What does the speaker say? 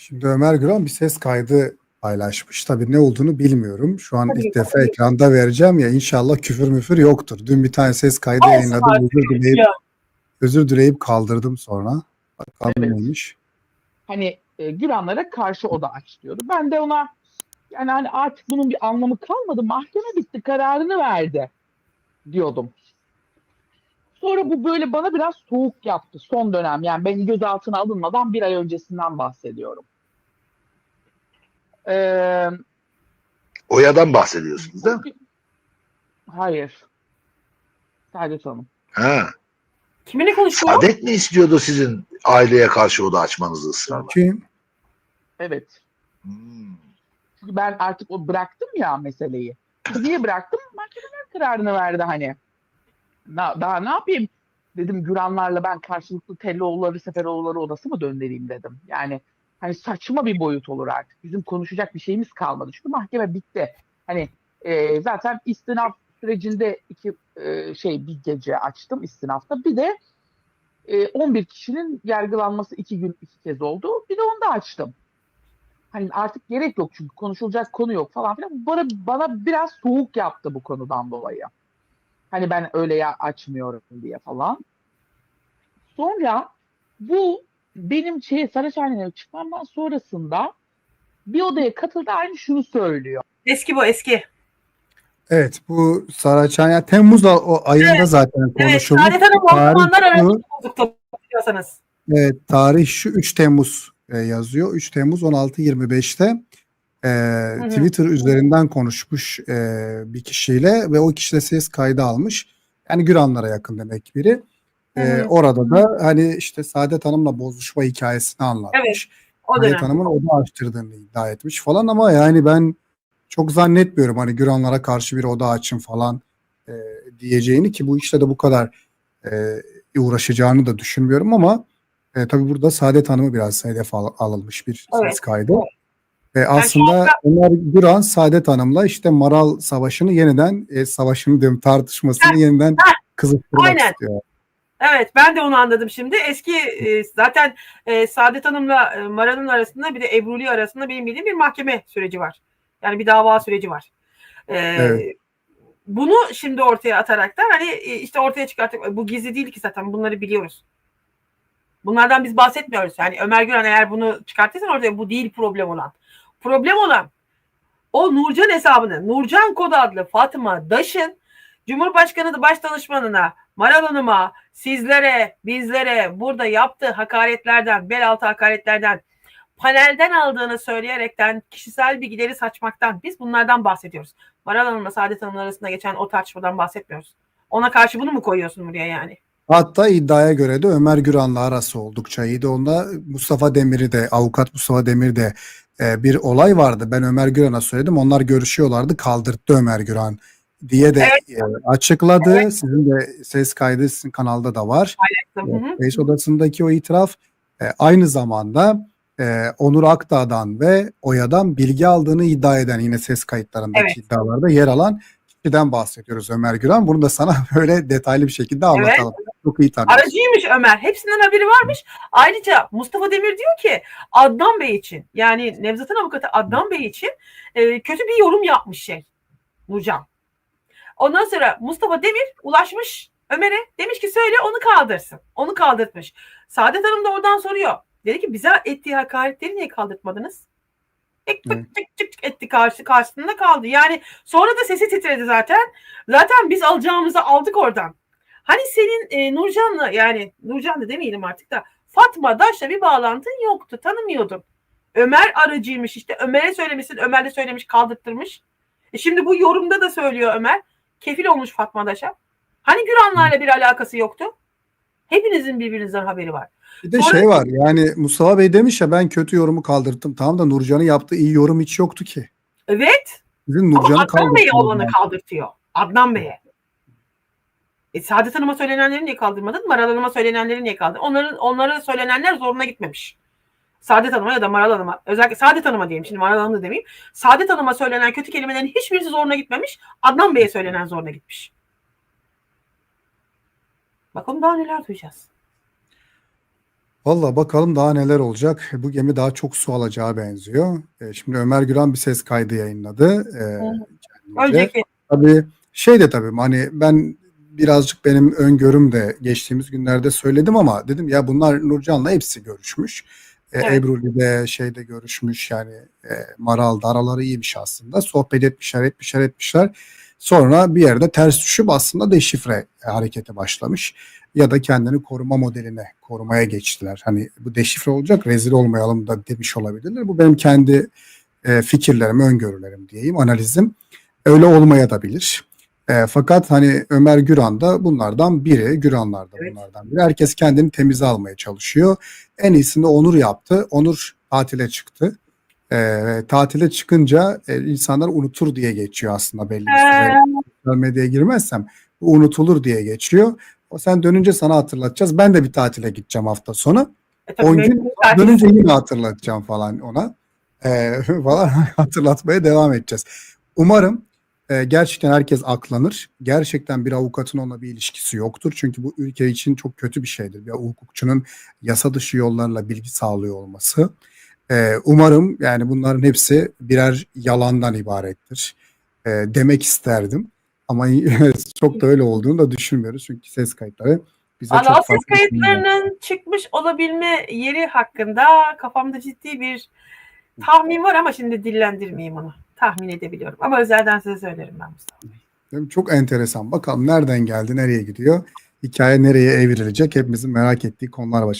Şimdi Ömer Güran bir ses kaydı paylaşmış. Tabii ne olduğunu bilmiyorum. Şu an Tabii, ilk defa tabii. ekranda vereceğim ya inşallah küfür müfür yoktur. Dün bir tane ses kaydı Olsun yayınladım. Özür dileyip, ya. özür dileyip kaldırdım sonra. Bakalım Evet. neymiş. Hani e, Güranlara karşı oda aç diyordu. Ben de ona yani hani artık bunun bir anlamı kalmadı. Mahkeme bitti kararını verdi diyordum. Sonra bu böyle bana biraz soğuk yaptı son dönem. Yani ben gözaltına alınmadan bir ay öncesinden bahsediyorum. Ee, Oya'dan bahsediyorsunuz değil mi? Hayır. Saadet Hanım. Ha. Kiminle konuşuyor? Saadet mi istiyordu sizin aileye karşı oda açmanızı ısrarla? Kim? Evet. Hmm. Çünkü ben artık o bıraktım ya meseleyi. Niye bıraktım? Mahkemeler kararını verdi hani. Na, daha ne yapayım? Dedim Güranlarla ben karşılıklı Telloğulları, Seferoğulları odası mı döndüreyim dedim. Yani hani saçma bir boyut olur artık. Bizim konuşacak bir şeyimiz kalmadı. Çünkü mahkeme bitti. Hani e, zaten istinaf sürecinde iki e, şey bir gece açtım istinafta. Bir de e, 11 kişinin yargılanması iki gün iki kez oldu. Bir de onu da açtım. Hani artık gerek yok çünkü konuşulacak konu yok falan filan. Bana, bana biraz soğuk yaptı bu konudan dolayı. Hani ben öyle ya açmıyorum diye falan. Sonra bu benim şey Saraçhane'ye çıkmamdan sonrasında bir odaya katıldı aynı şunu söylüyor. Eski bu eski. Evet bu Saraçhane ya Temmuz ayında zaten Evet, konuşulmuş. Saadet Hanım o zamanlar arasında bulduk diyorsanız. Evet, tarih şu 3 Temmuz e, yazıyor. 3 Temmuz 16.25'te e, hı. Twitter üzerinden konuşmuş e, bir kişiyle ve o kişi de ses kaydı almış. Yani Güranlara yakın demek biri. E, hı. orada da hani işte Saadet Hanım'la bozuşma hikayesini anlatmış. O Saadet. Hanım'ın oda açtırdığını iddia etmiş falan ama yani ben çok zannetmiyorum hani Güranlara karşı bir oda açın falan e, diyeceğini ki bu işte de bu kadar e, uğraşacağını da düşünmüyorum ama e, tabii burada Saadet Hanım'ı biraz hedef al- alınmış bir ses Evet. kaydı. Ve şu aslında anda- Ömer Güran Saadet Hanım'la işte Maral Savaşı'nı yeniden e, savaşını diyorum tartışmasını yeniden kızıştırmak aynen. istiyor. Evet ben de onu anladım şimdi. Eski e, zaten e, Saadet Hanım'la e, Maran'ın arasında bir de Ebruli arasında benim bildiğim bir mahkeme süreci var. Yani bir dava süreci var. E, Evet. Bunu şimdi ortaya ataraktan hani işte ortaya çıkarttık. Bu gizli değil ki zaten bunları biliyoruz. Bunlardan biz bahsetmiyoruz. Yani Ömer Güran eğer bunu çıkartırsan ortaya bu değil problem olan. Problem olan o Nurcan hesabını Nurcan Kod adlı Fatıma Daş'ın Cumhurbaşkanı da Başdanışmanına, Maral Hanım'a, sizlere, bizlere burada yaptığı hakaretlerden, bel altı hakaretlerden, panelden aldığını söyleyerekten kişisel bilgileri saçmaktan biz bunlardan bahsediyoruz. Maral Hanım'la Saadet Hanım arasında geçen o tartışmadan bahsetmiyoruz. Ona karşı bunu mu koyuyorsun buraya yani? Hatta iddiaya göre de Ömer Güran'la arası oldukça iyiydi. Onda Mustafa Demir'i de avukat Mustafa Demir de e, bir olay vardı. Ben Ömer Güran'a söyledim. Onlar görüşüyorlardı. Kaldırttı Ömer Güran diye de e, açıkladı. Sizin de ses kaydı sizin kanalda da var. Hı. Reis odasındaki o itiraf e, aynı zamanda e, Onur Akdağ'dan ve Oya'dan bilgi aldığını iddia eden yine ses kayıtlarındaki Evet. iddialarda yer alan kişiden bahsediyoruz Ömer Güran. Bunu da sana böyle detaylı bir şekilde anlatalım. Çok iyi tanıyorsun. Aracıymış Ömer. Hepsinden haberi varmış. Ayrıca Mustafa Demir diyor ki Adnan Bey için yani Nevzat'ın avukatı Adnan Bey için e, kötü bir yorum yapmış şey Nurcan. Ondan sonra Mustafa Demir ulaşmış Ömer'e demiş ki söyle onu kaldırsın. Onu kaldırtmış. Saadet Hanım da oradan soruyor. Dedi ki bize ettiği hakaretleri niye kaldırtmadınız? Tık tık Evet. tık tık tık etti karşı karşısında kaldı. Yani sonra da sesi titredi zaten. Zaten biz alacağımızı aldık oradan. Hani senin e, Nurcan'la yani Nurcan da demeyelim artık da Fatma Daş'la bir bağlantın yoktu. Tanımıyordun. Ömer aracıymış işte. Ömer'e söylemişsin. Ömer de söylemiş kaldırttırmış. E şimdi bu yorumda da söylüyor Ömer. Kefil olmuş Fatma Daş'a. Hani Güranlarla bir alakası yoktu? Hepinizin birbirinizden haberi var. Bir de Sonra- şey var yani Mustafa Bey demiş ya ben kötü yorumu kaldırttım. Tamam da Nurcan'ın yaptığı iyi yorum hiç yoktu ki. Evet. Sizin Nurcan'ı Adnan Bey'e olanı kaldırtıyor. Adnan Bey'e. E, Saadet Hanım'a söylenenleri niye kaldırmadın? Maral Hanım'a söylenenleri niye kaldırdın? Onların, onlara söylenenler zoruna gitmemiş. Saadet Hanım'a ya da Maral Hanım'a, özellikle Saadet Hanım'a diyeyim şimdi Maral Hanım da demeyeyim. Saadet Hanım'a söylenen kötü kelimelerin hiçbirisi zoruna gitmemiş. Adnan Bey'e söylenen zoruna gitmiş. Bakalım daha neler duyacağız. Valla bakalım daha neler olacak. Bu gemi daha çok su alacağı benziyor. E, şimdi Ömer Güran bir ses kaydı yayınladı. E. Önceki Tabii şey de tabii hani ben birazcık benim öngörüm de geçtiğimiz günlerde söyledim ama dedim ya bunlar Nurcan'la hepsi görüşmüş. E, Evet. Ebru'li de şeyde görüşmüş yani e, Maral'da araları iyiymiş aslında. Sohbet etmişler etmişler etmişler. Sonra bir yerde ters düşüp aslında deşifre harekete başlamış. Ya da kendini koruma modeline korumaya geçtiler. Hani bu deşifre olacak rezil olmayalım da demiş olabilirler. Bu benim kendi e, fikirlerim, öngörülerim diyeyim, analizim. Öyle olmaya da bilir. E, fakat hani Ömer Güran da bunlardan biri, Güranlar da Evet. bunlardan biri. Herkes kendini temize almaya çalışıyor. En iyisini Onur yaptı. Onur tatile çıktı. E, tatile çıkınca e, insanlar unutur diye geçiyor aslında belli bir süre. Ee, Sosyal medyaya girmezsem unutulur diye geçiyor. O sen dönünce sana hatırlatacağız. Ben de bir tatile gideceğim hafta sonu. e, tabii 10 mecbur gün dönünce yine hatırlatacağım falan ona. Ee, falan hatırlatmaya devam edeceğiz. Umarım e, gerçekten herkes aklanır. Gerçekten bir avukatın onunla bir ilişkisi yoktur. Çünkü bu ülke için çok kötü bir şeydir. Bir hukukçunun yasa dışı yollarla bilgi sağlıyor olması. Ee, umarım yani bunların hepsi birer yalandan ibarettir. Ee, demek isterdim. Ama çok da öyle olduğunu da düşünmüyoruz. Çünkü ses kayıtları bize Valla çok o ses şeyler- kayıtlarının çıkmış olabilme yeri hakkında kafamda ciddi bir tahmin var ama şimdi dillendirmeyeyim onu. Tahmin edebiliyorum. Ama özelden size söylerim ben Mustafa. Bey. Çok enteresan. Bakalım nereden geldi, nereye gidiyor? Hikaye nereye evrilecek? Hepimizin merak ettiği konular var.